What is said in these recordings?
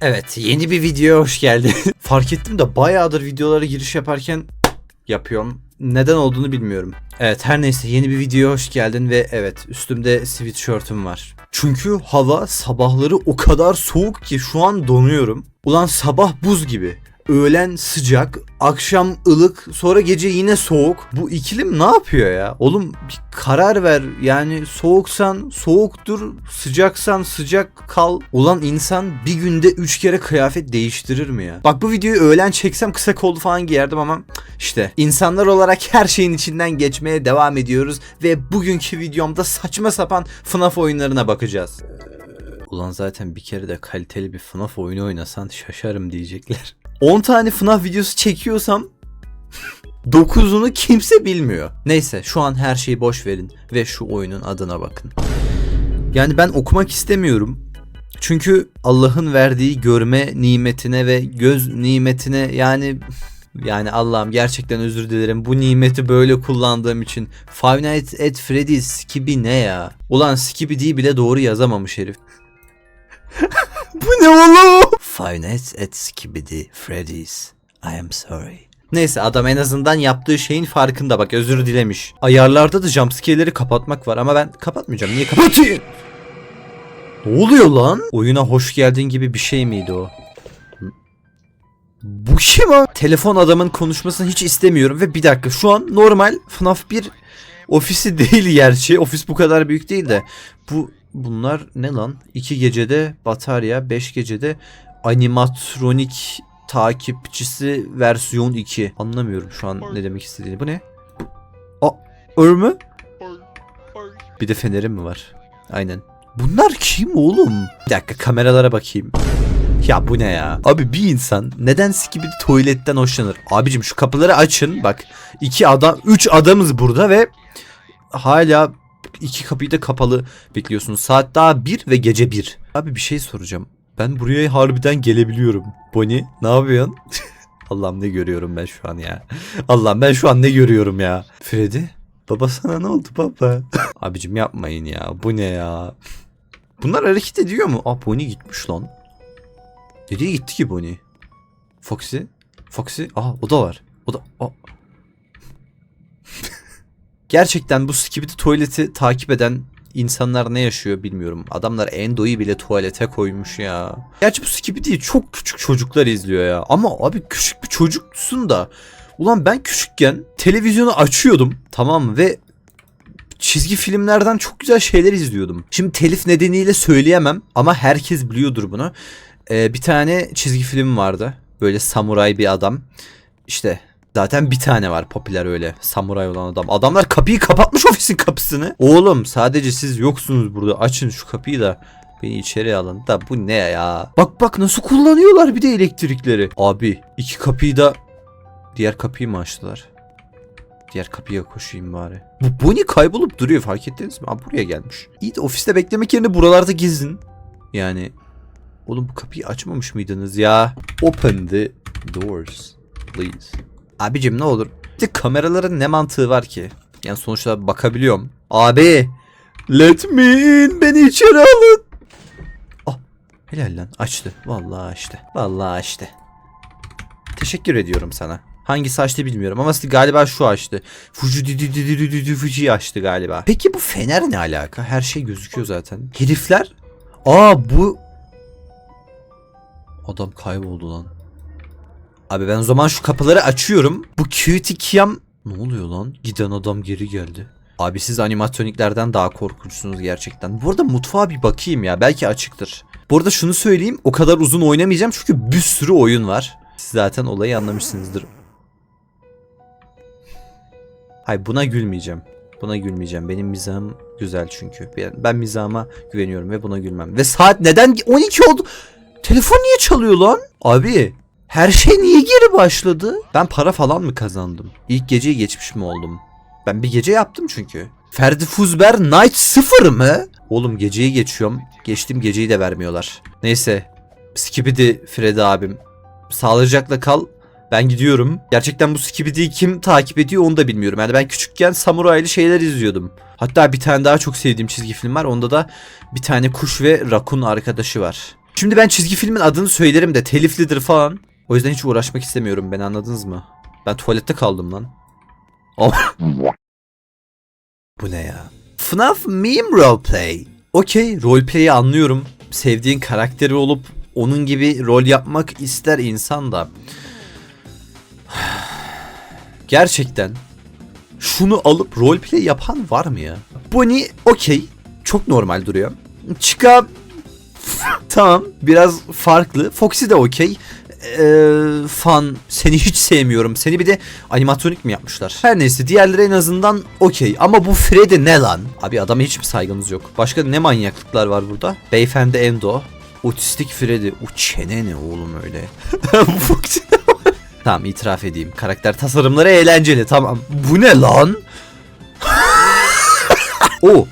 Evet yeni bir videoya hoş geldin. Fark ettim de bayağıdır videolara giriş yaparken yapıyorum. Neden olduğunu bilmiyorum. Evet her neyse yeni bir videoya hoş geldin ve evet üstümde sweatshirt'üm var. Çünkü hava sabahları o kadar soğuk ki şu an donuyorum. Ulan sabah buz gibi. Öğlen sıcak, akşam ılık, sonra gece yine soğuk. Bu ikilim ne yapıyor ya? Oğlum bir karar ver. Yani soğuksan soğuktur, sıcaksan sıcak kal. Ulan insan bir günde 3 kere kıyafet değiştirir mi ya? Bak bu videoyu öğlen çeksem kısa kollu falan giyerdim ama işte insanlar olarak her şeyin içinden geçmeye devam ediyoruz ve bugünkü videomda saçma sapan FNAF oyunlarına bakacağız. Ulan zaten bir kere de kaliteli bir FNAF oyunu oynasan şaşarım diyecekler. 10 tane FNAF videosu çekiyorsam 9'unu kimse bilmiyor. Neyse şu an her şeyi boş verin ve şu oyunun adına bakın. Yani ben okumak istemiyorum. Çünkü Allah'ın verdiği görme nimetine ve göz nimetine yani yani Allah'ım gerçekten özür dilerim bu nimeti böyle kullandığım için. Five Nights at Freddy's Skibi ne ya? Ulan Skibidi'yi bile doğru yazamamış herif. bu ne oğlum? Five Nights at Skibidi Freddy's. I am sorry. Neyse adam en azından yaptığı şeyin farkında bak özür dilemiş. Ayarlarda da jumpscare'leri kapatmak var ama ben kapatmayacağım. Niye kapatayım? Ne oluyor lan? Oyuna hoş geldin gibi bir şey miydi o? Bu kim o? Telefon adamın konuşmasını hiç istemiyorum ve bir dakika şu an normal FNAF 1 ofisi değil gerçi. Ofis bu kadar büyük değil de. Bu bunlar ne lan? 2 gecede batarya, 5 gecede animatronik takipçisi versiyon 2. Anlamıyorum şu an ne demek istediğini. Bu ne? Aa, örmü? Bir de fenerim mi var? Aynen. Bunlar kim oğlum? Bir dakika kameralara bakayım. Ya bu ne ya? Abi bir insan neden gibi tuvaletten hoşlanır? Abicim şu kapıları açın. Bak iki adam, üç adamız burada ve hala iki kapıyı da kapalı bekliyorsunuz. Saat daha bir ve gece bir. Abi bir şey soracağım. Ben buraya harbiden gelebiliyorum. Bonnie ne yapıyorsun? Allah'ım ne görüyorum ben şu an ya. Allah'ım ben şu an ne görüyorum ya. Freddy? Baba sana ne oldu baba? Abicim yapmayın ya. Bu ne ya? Bunlar hareket ediyor mu? Aa Bonnie gitmiş lan. Nereye gitti ki Bonnie? Foxy? Foxy? Aa o da var. O da... Aa. Gerçekten bu Skibidi tuvaleti takip eden insanlar ne yaşıyor bilmiyorum. Adamlar Endo'yu bile tuvalete koymuş ya. Gerçi bu Skibidi'yi çok küçük çocuklar izliyor ya. Ama abi küçük bir çocuksun da. Ulan ben küçükken televizyonu açıyordum tamam ve çizgi filmlerden çok güzel şeyler izliyordum. Şimdi telif nedeniyle söyleyemem ama herkes biliyordur bunu. Ee, bir tane çizgi film vardı. Böyle samuray bir adam. İşte zaten bir tane var popüler öyle samuray olan adam. Adamlar kapıyı kapatmış ofisin kapısını. Oğlum sadece siz yoksunuz burada. Açın şu kapıyı da beni içeri alın. Da bu ne ya? Bak bak nasıl kullanıyorlar bir de elektrikleri. Abi iki kapıyı da diğer kapıyı mı açtılar? Diğer kapıya koşayım bari. Bu Bonnie kaybolup duruyor fark ettiniz mi? Aa, buraya gelmiş. İyi de ofiste beklemek yerine buralarda gezin. Yani Oğlum bu kapıyı açmamış mıydınız ya? Open the doors please. Abicim ne olur. Bir kameraların ne mantığı var ki? Yani sonuçta bakabiliyorum. Abi. Let me in. Beni içeri alın. Oh. Helal lan açtı. Vallahi açtı. Vallahi açtı. Teşekkür ediyorum sana. Hangisi açtı bilmiyorum ama galiba şu açtı. Fuji Fuji açtı galiba. Peki bu fener ne alaka? Her şey gözüküyor zaten. Herifler Aa bu Adam kayboldu lan. Abi ben o zaman şu kapıları açıyorum. Bu cutie Kiam... Ne oluyor lan? Giden adam geri geldi. Abi siz animatroniklerden daha korkunçsunuz gerçekten. Bu arada mutfağa bir bakayım ya. Belki açıktır. Bu arada şunu söyleyeyim. O kadar uzun oynamayacağım çünkü bir sürü oyun var. Siz zaten olayı anlamışsınızdır. Hayır buna gülmeyeceğim. Buna gülmeyeceğim. Benim mizahım güzel çünkü. Ben mizahıma güveniyorum ve buna gülmem. Ve saat neden 12 oldu? Telefon niye çalıyor lan? Abi her şey niye geri başladı? Ben para falan mı kazandım? İlk geceyi geçmiş mi oldum? Ben bir gece yaptım çünkü. Ferdi Fuzber Night 0 mı? Oğlum geceyi geçiyorum. Geçtim geceyi de vermiyorlar. Neyse. Skibidi Freddy abim. Sağlıcakla kal. Ben gidiyorum. Gerçekten bu Skibidi'yi kim takip ediyor onu da bilmiyorum. Yani ben küçükken samuraylı şeyler izliyordum. Hatta bir tane daha çok sevdiğim çizgi film var. Onda da bir tane kuş ve rakun arkadaşı var. Şimdi ben çizgi filmin adını söylerim de teliflidir falan. O yüzden hiç uğraşmak istemiyorum ben anladınız mı? Ben tuvalette kaldım lan. Bu ne ya? FNAF meme roleplay. Okey roleplay'i anlıyorum. Sevdiğin karakteri olup onun gibi rol yapmak ister insan da. Gerçekten şunu alıp roleplay yapan var mı ya? Bonnie okey. Çok normal duruyor. Chica tamam biraz farklı. Foxy de okey. Ee, fan seni hiç sevmiyorum. Seni bir de animatronik mi yapmışlar? Her neyse diğerleri en azından okey. Ama bu Freddy ne lan? Abi adama hiçbir saygımız yok. Başka ne manyaklıklar var burada? Beyefendi Endo. Otistik Freddy. O çene ne oğlum öyle? bu? Tamam itiraf edeyim. Karakter tasarımları eğlenceli tamam. Bu ne lan? o.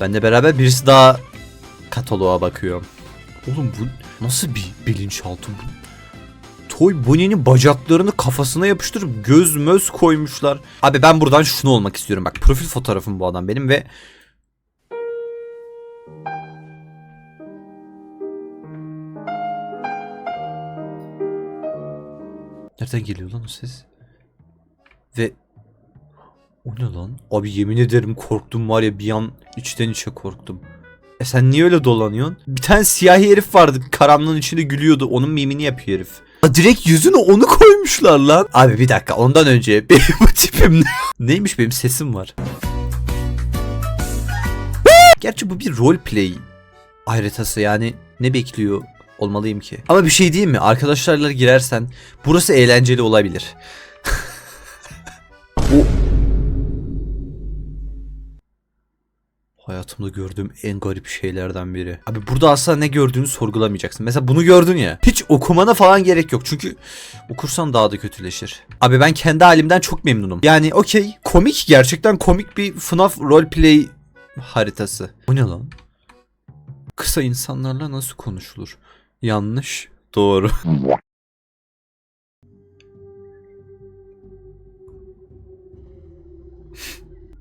Benle beraber birisi daha kataloğa bakıyor. Oğlum bu nasıl bir bilinçaltı bu? Toy Bonnie'nin bacaklarını kafasına yapıştırıp göz möz koymuşlar. Abi ben buradan şunu olmak istiyorum. Bak profil fotoğrafım bu adam benim ve Nereden geliyor lan o ses? Ve o ne lan? Abi yemin ederim korktum var ya bir an içten içe korktum. E sen niye öyle dolanıyorsun? Bir tane siyahi herif vardı karanlığın içinde gülüyordu. Onun mimini yapıyor herif. Aa, direkt yüzüne onu koymuşlar lan. Abi bir dakika ondan önce benim bu tipim ne? Neymiş benim sesim var. Gerçi bu bir roleplay haritası yani ne bekliyor olmalıyım ki? Ama bir şey diyeyim mi? Arkadaşlarla girersen burası eğlenceli olabilir. Hayatımda gördüğüm en garip şeylerden biri. Abi burada aslında ne gördüğünü sorgulamayacaksın. Mesela bunu gördün ya. Hiç okumana falan gerek yok. Çünkü okursan daha da kötüleşir. Abi ben kendi halimden çok memnunum. Yani okey komik gerçekten komik bir FNAF roleplay haritası. Bu ne lan? Kısa insanlarla nasıl konuşulur? Yanlış. Doğru.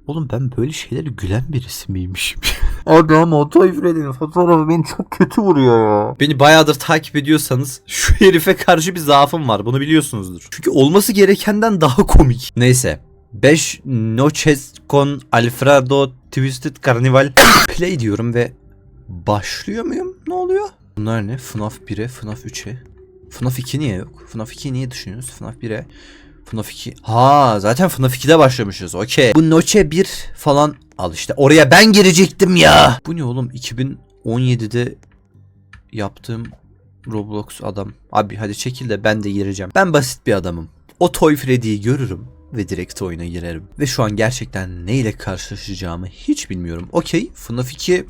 Oğlum ben böyle şeylere gülen birisi miymişim? Adam o Toy Freddy'nin fotoğrafı beni çok kötü vuruyor ya. Beni bayağıdır takip ediyorsanız şu herife karşı bir zaafım var. Bunu biliyorsunuzdur. Çünkü olması gerekenden daha komik. Neyse. 5 Noches con Alfredo Twisted Carnival Play diyorum ve başlıyor muyum? Ne oluyor? Bunlar ne? FNAF 1'e, FNAF 3'e. FNAF 2 niye yok? FNAF 2'yi niye düşünüyoruz? FNAF 1'e. FNAF 2. Ha zaten FNAF 2'de başlamışız. Okey. Bu Noche 1 falan al işte. Oraya ben girecektim ya. Bu ne oğlum? 2017'de yaptığım Roblox adam. Abi hadi çekil de ben de gireceğim. Ben basit bir adamım. O Toy Freddy'yi görürüm ve direkt oyuna girerim. Ve şu an gerçekten neyle karşılaşacağımı hiç bilmiyorum. Okey. FNAF 2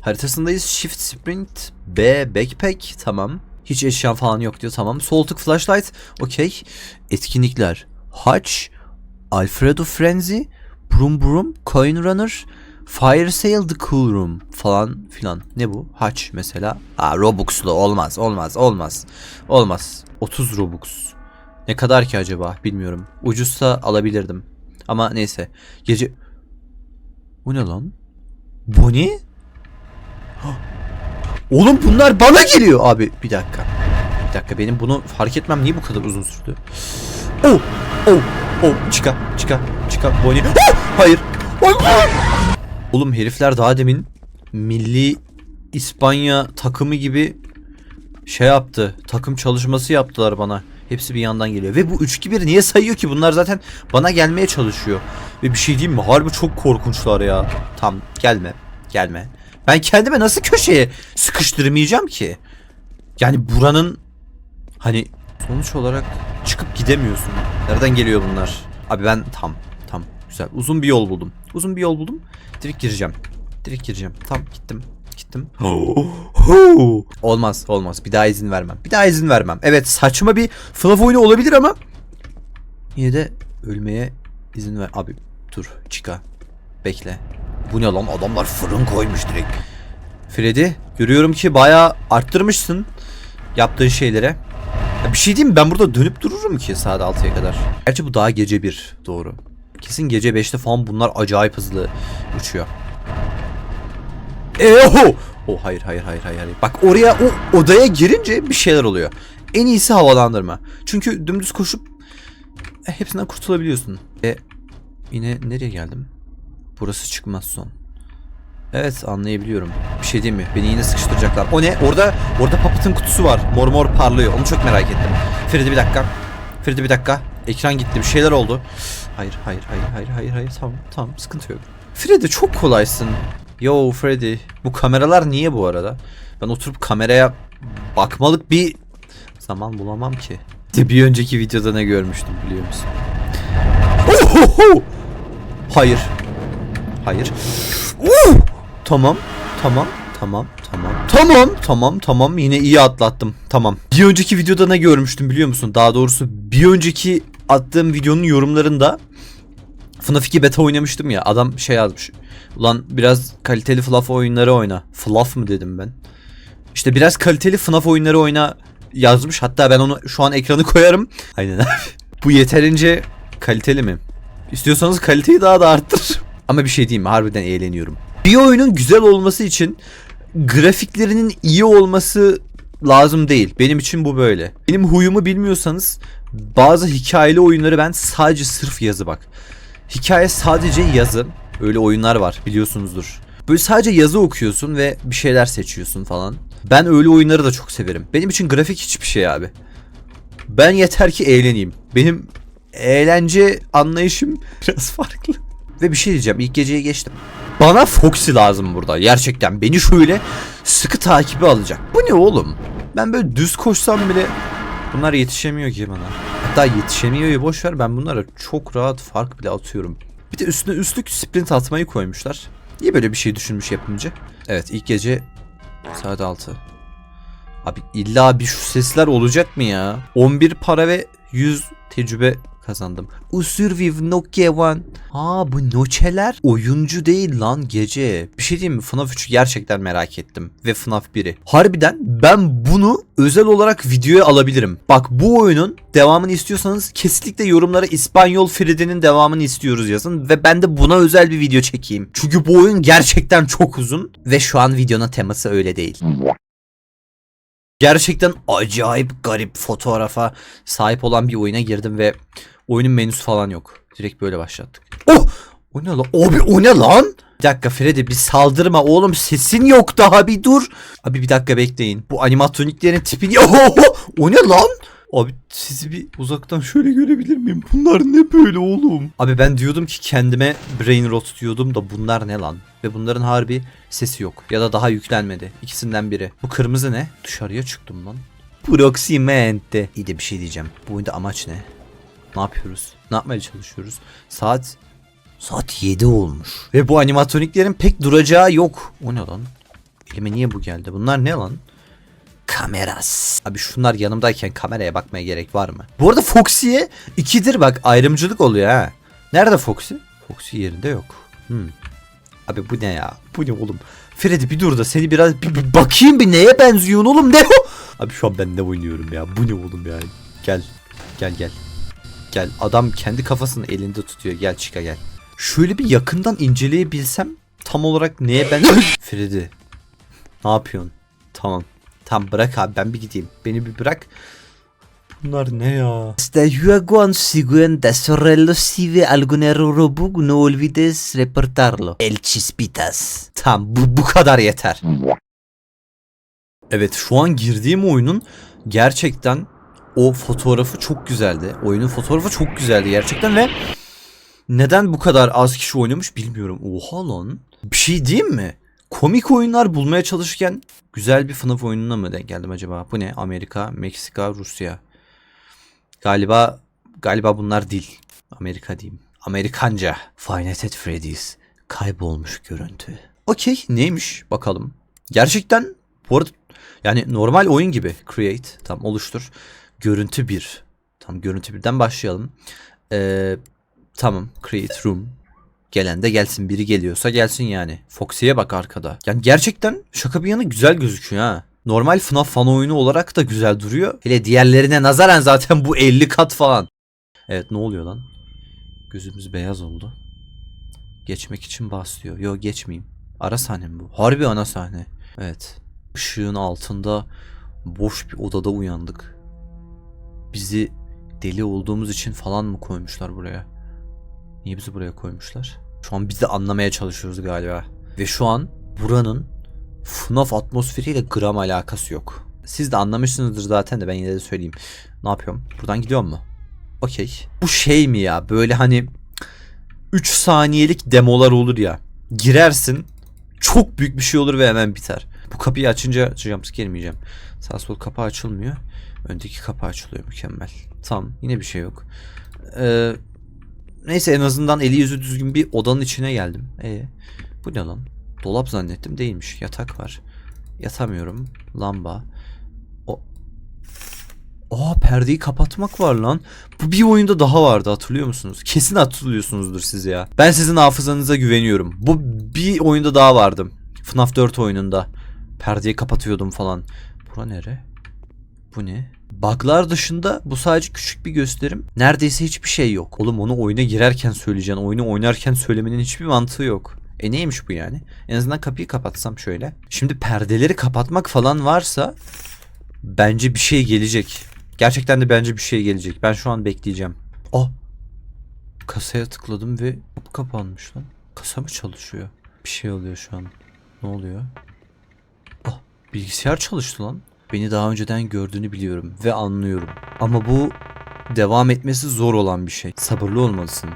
haritasındayız. Shift Sprint B Backpack tamam. Hiç eşyan falan yok diyor tamam. Sol tık flashlight okey. Etkinlikler. Hutch, Alfredo Frenzy, Broom Broom, Coin Runner, Fire Sale The Cool Room falan filan. Ne bu? Hutch mesela. Aa Robux'lu olmaz olmaz olmaz. Olmaz. 30 Robux. Ne kadar ki acaba bilmiyorum. Ucuzsa alabilirdim. Ama neyse. Gece... Bu ne lan? Bonnie? Oğlum bunlar bana geliyor abi. Bir dakika. Bir dakika benim bunu fark etmem niye bu kadar uzun sürdü? Oh! Oh! Oh! Çıka! Çıka! Çıka! Bonnie! Oh! Hayır! Ay, ay! Oğlum herifler daha demin milli İspanya takımı gibi şey yaptı. Takım çalışması yaptılar bana. Hepsi bir yandan geliyor. Ve bu 3-2-1 niye sayıyor ki? Bunlar zaten bana gelmeye çalışıyor. Ve bir şey diyeyim mi? Harbi çok korkunçlar ya. Tam gelme. Gelme. Ben kendime nasıl köşeye sıkıştırmayacağım ki? Yani buranın hani sonuç olarak çıkıp gidemiyorsun. Nereden geliyor bunlar? Abi ben tam tam güzel. Uzun bir yol buldum. Uzun bir yol buldum. Direkt gireceğim. Direkt gireceğim. Tam gittim. Gittim. olmaz olmaz. Bir daha izin vermem. Bir daha izin vermem. Evet saçma bir FNAF oyunu olabilir ama yine de ölmeye izin ver. Abi dur çıka. Bekle. Bu ne lan adamlar fırın koymuş direkt. Freddy görüyorum ki bayağı arttırmışsın yaptığın şeylere. Ya bir şey diyeyim mi? ben burada dönüp dururum ki saat 6'ya kadar. Gerçi bu daha gece 1 doğru. Kesin gece 5'te falan bunlar acayip hızlı uçuyor. Eho! Oh hayır hayır hayır. hayır. Bak oraya o odaya girince bir şeyler oluyor. En iyisi havalandırma. Çünkü dümdüz koşup e, hepsinden kurtulabiliyorsun. E yine nereye geldim? Burası çıkmaz son. Evet anlayabiliyorum. Bir şey değil mi? Beni yine sıkıştıracaklar. O ne? Orada orada Puppet'ın kutusu var. Mor mor parlıyor. Onu çok merak ettim. Feride bir dakika. Feride bir dakika. Ekran gitti. Bir şeyler oldu. Hayır hayır hayır hayır hayır hayır. Tamam tamam sıkıntı yok. Freddy çok kolaysın. Yo Freddy. Bu kameralar niye bu arada? Ben oturup kameraya bakmalık bir zaman bulamam ki. Bir önceki videoda ne görmüştüm biliyor musun? Ohoho! Hayır. Hayır. Uh! Tamam. Tamam. Tamam. Tamam. Tamam. Tamam. Tamam. Yine iyi atlattım. Tamam. Bir önceki videoda ne görmüştüm biliyor musun? Daha doğrusu bir önceki attığım videonun yorumlarında FNAF 2 beta oynamıştım ya. Adam şey yazmış. Ulan biraz kaliteli FNAF oyunları oyna. FNAF mı dedim ben. İşte biraz kaliteli FNAF oyunları oyna yazmış. Hatta ben onu şu an ekranı koyarım. Aynen abi. Bu yeterince kaliteli mi? İstiyorsanız kaliteyi daha da arttır. Ama bir şey diyeyim mi? Harbiden eğleniyorum. Bir oyunun güzel olması için grafiklerinin iyi olması lazım değil. Benim için bu böyle. Benim huyumu bilmiyorsanız bazı hikayeli oyunları ben sadece sırf yazı bak. Hikaye sadece yazı. Öyle oyunlar var biliyorsunuzdur. Böyle sadece yazı okuyorsun ve bir şeyler seçiyorsun falan. Ben öyle oyunları da çok severim. Benim için grafik hiçbir şey abi. Ben yeter ki eğleneyim. Benim eğlence anlayışım biraz farklı. Ve bir şey diyeceğim. İlk geceyi geçtim. Bana Foxy lazım burada. Gerçekten beni şöyle sıkı takibi alacak. Bu ne oğlum? Ben böyle düz koşsam bile bunlar yetişemiyor ki bana. Hatta yetişemiyor ya boş ver ben bunlara çok rahat fark bile atıyorum. Bir de üstüne üstlük sprint atmayı koymuşlar. Niye böyle bir şey düşünmüş yapımcı? Evet ilk gece saat 6. Abi illa bir şu sesler olacak mı ya? 11 para ve 100 tecrübe kazandım. Usurviv Nokia One. Aa bu noçeler oyuncu değil lan gece. Bir şey diyeyim mi? FNAF 3'ü gerçekten merak ettim. Ve FNAF 1'i. Harbiden ben bunu özel olarak videoya alabilirim. Bak bu oyunun devamını istiyorsanız kesinlikle yorumlara İspanyol Freddy'nin devamını istiyoruz yazın. Ve ben de buna özel bir video çekeyim. Çünkü bu oyun gerçekten çok uzun. Ve şu an videonun teması öyle değil. Gerçekten acayip garip fotoğrafa sahip olan bir oyuna girdim ve oyunun menüsü falan yok. Direkt böyle başlattık. Oh! O ne lan? Abi o ne lan? Bir dakika Freddy bir saldırma oğlum sesin yok daha bir dur. Abi bir dakika bekleyin. Bu animatroniklerin tipini... Oho! O ne lan? Abi sizi bir uzaktan şöyle görebilir miyim? Bunlar ne böyle oğlum? Abi ben diyordum ki kendime brain rot diyordum da bunlar ne lan? Ve bunların harbi sesi yok. Ya da daha yüklenmedi. İkisinden biri. Bu kırmızı ne? Dışarıya çıktım lan. Proximamente. İyi de bir şey diyeceğim. Bu oyunda amaç ne? Ne yapıyoruz? Ne yapmaya çalışıyoruz? Saat Saat 7 olmuş. Ve bu animatroniklerin pek duracağı yok. O ne lan? Elime niye bu geldi? Bunlar ne lan? Kameras. Abi şunlar yanımdayken kameraya bakmaya gerek var mı? Bu arada Foxy'ye ikidir bak ayrımcılık oluyor ha. Nerede Foxy? Foxy yerinde yok. Hmm. Abi bu ne ya? Bu ne oğlum? Freddy bir dur da seni biraz bir, bir bakayım bir neye benziyorsun oğlum ne? Abi şu an ben ne oynuyorum ya? Bu ne oğlum ya? Gel. Gel gel. Gel. Adam kendi kafasını elinde tutuyor. Gel çıka gel. Şöyle bir yakından inceleyebilsem tam olarak neye ben... Freddy. Ne yapıyorsun? Tamam. Tamam bırak abi ben bir gideyim. Beni bir bırak. Bunlar ne ya? Este juego siguiente sorrello si ve algún error bug no olvides reportarlo. El Chispitas. Tamam bu, bu kadar yeter. Evet şu an girdiğim oyunun gerçekten o fotoğrafı çok güzeldi. Oyunun fotoğrafı çok güzeldi gerçekten ve neden bu kadar az kişi oynamış bilmiyorum. Oha lan. Bir şey diyeyim mi? Komik oyunlar bulmaya çalışırken güzel bir FNAF oyununa mı denk geldim acaba? Bu ne? Amerika, Meksika, Rusya. Galiba galiba bunlar dil. Amerika diyeyim. Amerikanca. Five at Freddy's. Kaybolmuş görüntü. Okey neymiş bakalım. Gerçekten bu arada yani normal oyun gibi. Create. Tam oluştur. Görüntü 1. Tam görüntü birden başlayalım. Ee, tamam. Create room. Gelen de gelsin. Biri geliyorsa gelsin yani. Foxy'ye bak arkada. Yani gerçekten şaka bir yana güzel gözüküyor ha. Normal FNAF fan oyunu olarak da güzel duruyor. Hele diğerlerine nazaran zaten bu 50 kat falan. Evet ne oluyor lan? Gözümüz beyaz oldu. Geçmek için bas diyor. Yo geçmeyeyim. Ara sahne mi bu? Harbi ana sahne. Evet. Işığın altında boş bir odada uyandık. Bizi deli olduğumuz için falan mı koymuşlar buraya? Niye bizi buraya koymuşlar? Şu an biz de anlamaya çalışıyoruz galiba. Ve şu an buranın FNAF atmosferiyle gram alakası yok. Siz de anlamışsınızdır zaten de ben yine de söyleyeyim. Ne yapıyorum? Buradan gidiyor mu? Okey. Bu şey mi ya? Böyle hani 3 saniyelik demolar olur ya. Girersin. Çok büyük bir şey olur ve hemen biter. Bu kapıyı açınca jumpscare yemeyeceğim. Sağ sol kapı açılmıyor. Öndeki kapı açılıyor mükemmel. Tamam yine bir şey yok. Ee, neyse en azından eli yüzü düzgün bir odanın içine geldim. E bu ne lan? Dolap zannettim değilmiş. Yatak var. Yatamıyorum. Lamba. O Aa perdeyi kapatmak var lan. Bu bir oyunda daha vardı hatırlıyor musunuz? Kesin hatırlıyorsunuzdur siz ya. Ben sizin hafızanıza güveniyorum. Bu bir oyunda daha vardı. FNAF 4 oyununda. Perdeyi kapatıyordum falan. Bura nere? Bu ne? Bug'lar dışında bu sadece küçük bir gösterim. Neredeyse hiçbir şey yok. Oğlum onu oyuna girerken söyleyeceksin. Oyunu oynarken söylemenin hiçbir mantığı yok. E neymiş bu yani? En azından kapıyı kapatsam şöyle. Şimdi perdeleri kapatmak falan varsa bence bir şey gelecek. Gerçekten de bence bir şey gelecek. Ben şu an bekleyeceğim. Oh. Kasaya tıkladım ve kapı kapanmış lan. Kasa mı çalışıyor? Bir şey oluyor şu an. Ne oluyor? Ah, bilgisayar çalıştı lan. Beni daha önceden gördüğünü biliyorum ve anlıyorum. Ama bu devam etmesi zor olan bir şey. Sabırlı olmalısın.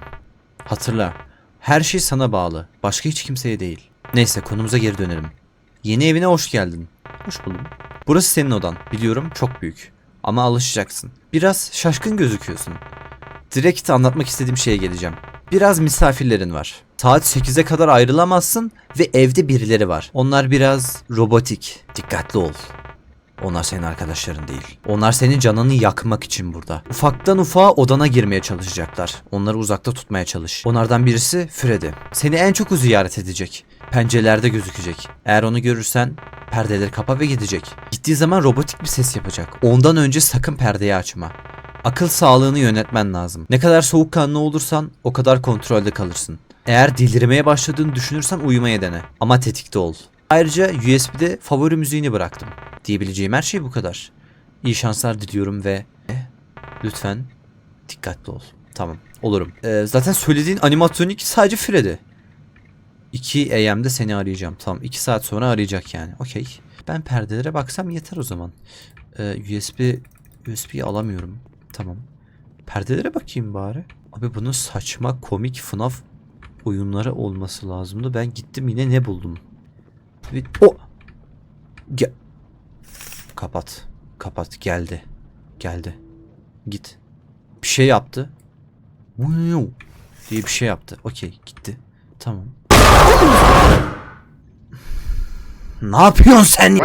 Hatırla, her şey sana bağlı. Başka hiç kimseye değil. Neyse konumuza geri dönelim. Yeni evine hoş geldin. Hoş buldum. Burası senin odan. Biliyorum çok büyük. Ama alışacaksın. Biraz şaşkın gözüküyorsun. Direkt anlatmak istediğim şeye geleceğim. Biraz misafirlerin var. Saat 8'e kadar ayrılamazsın ve evde birileri var. Onlar biraz robotik. Dikkatli ol. Onlar senin arkadaşların değil. Onlar senin canını yakmak için burada. Ufaktan ufağa odana girmeye çalışacaklar. Onları uzakta tutmaya çalış. Onlardan birisi Freddy. Seni en çok ziyaret edecek. Pencerelerde gözükecek. Eğer onu görürsen perdeleri kapa ve gidecek. Gittiği zaman robotik bir ses yapacak. Ondan önce sakın perdeyi açma. Akıl sağlığını yönetmen lazım. Ne kadar soğukkanlı olursan o kadar kontrolde kalırsın. Eğer delirmeye başladığını düşünürsen uyumaya dene. Ama tetikte ol. Ayrıca USB'de favori müziğini bıraktım. Diyebileceğim her şey bu kadar. İyi şanslar diliyorum ve lütfen dikkatli ol. Tamam olurum. Ee, zaten söylediğin animatronik sadece Freddy. 2 AM'de seni arayacağım. Tamam 2 saat sonra arayacak yani. Okey. Ben perdelere baksam yeter o zaman. Ee, USB USB'yi alamıyorum. Tamam. Perdelere bakayım bari. Abi bunun saçma komik FNAF oyunları olması lazımdı. Ben gittim yine ne buldum? Bir... O! Ge- Kapat. Kapat. Geldi. Geldi. Git. Bir şey yaptı. Diye bir şey yaptı. Okey gitti. Tamam. ne yapıyorsun sen?